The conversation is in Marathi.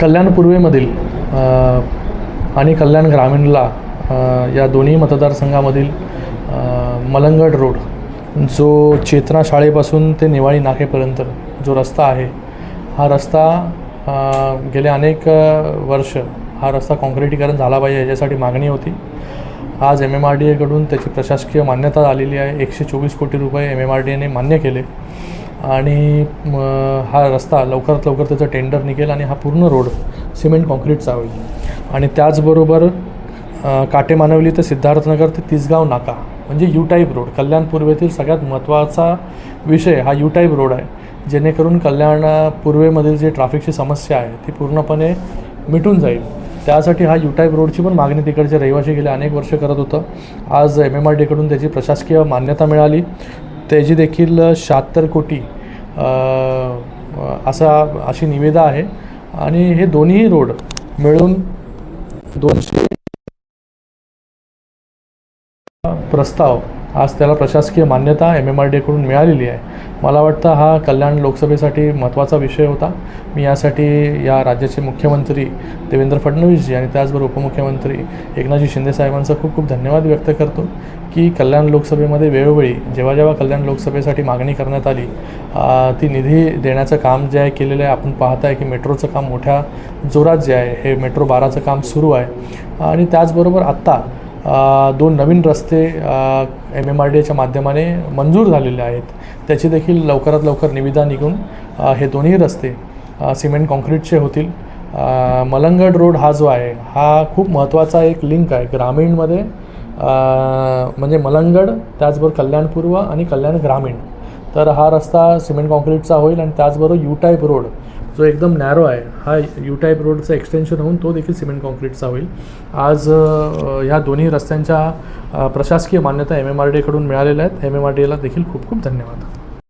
कल्याण पूर्वेमधील आणि कल्याण ग्रामीणला या दोन्ही मतदारसंघामधील मलंगड रोड जो चेतना शाळेपासून ते निवाळी नाकेपर्यंत जो रस्ता आहे हा रस्ता गेले अनेक वर्ष हा रस्ता काँक्रिटीकरण झाला पाहिजे याच्यासाठी मागणी होती. आज एम एम आर डी एकडून त्याची प्रशासकीय मान्यता आलेली आहे. एकशे चोवीस कोटी रुपये एम एम आर डी एने मान्य केले. आणि हा रस्ता लवकरात लवकर त्याचं टेंडर निघेल आणि हा पूर्ण रोड सिमेंट कॉन्क्रीटचा होईल. आणि त्याचबरोबर काटे मानवली ते सिद्धार्थनगर ते तिसगाव नाका म्हणजे यू टाईप रोड कल्याण पूर्वेतील सगळ्यात महत्त्वाचा विषय हा यू टाईप रोड आहे. जेणेकरून कल्याण पूर्वेमधील जी ट्रॅफिकची समस्या आहे ती पूर्णपणे मिटून जाईल. त्यासाठी हा यू टाईप रोडची पण मागणी तिकडचे रहिवासी गेले अनेक वर्ष करत होतं. आज एम एम आर डीकडून त्याची प्रशासकीय मान्यता मिळाली. त्याची देखील शहात्तर कोटी असा अशी निवेदा आहे. आणि हे दोन्ही रोड मिळून दोनशे प्रस्ताव आज त्याला प्रशासकीय मान्यता एम एम आर डीकडून मिळालेली आहे. मला वाटतं हा कल्याण लोकसभेसाठी महत्त्वाचा विषय होता. मी यासाठी या राज्याचे मुख्यमंत्री देवेंद्र फडणवीसजी आणि त्याचबरोबर उपमुख्यमंत्री एकनाथजी शिंदेसाहेबांचा खूप खूप धन्यवाद व्यक्त करतो की कल्याण लोकसभेमध्ये वेळोवेळी जेव्हा जेव्हा कल्याण लोकसभेसाठी मागणी करण्यात आली ती निधी देण्याचं काम जे आहे केलेलं आहे आपण पाहत आहे की मेट्रोचं काम मोठ्या जोरात जे आहे हे मेट्रो बाराचं काम सुरू आहे. आणि त्याचबरोबर आत्ता दोन नवीन रस्ते एम एम आर डी एच्या माध्यमाने मंजूर झालेले आहेत. त्याची देखील लवकरात लवकर निविदा निघून हे दोन्ही रस्ते सिमेंट कॉन्क्रीटचे होतील. मलंगड रोड हा जो आहे हा खूप महत्त्वाचा एक लिंक आहे. ग्रामीणमध्ये म्हणजे मलंगड त्याचबरोबर कल्याणपूर्व आणि कल्याण ग्रामीण. तर हा रस्ता सिमेंट कॉन्क्रीटचा होईल आणि त्याचबरोबर यू टाईप रोड जो एकदम नॅरो आहे हा यू टाईप रोडचं एक्सटेन्शन होऊन तो देखील सिमेंट कॉन्क्रीटचा होईल. आज ह्या दोन्ही रस्त्यांच्या प्रशासकीय मान्यता एम एम आर डीकडून मिळालेल्या आहेत. एम एम आर डीला देखील खूप खूप धन्यवाद.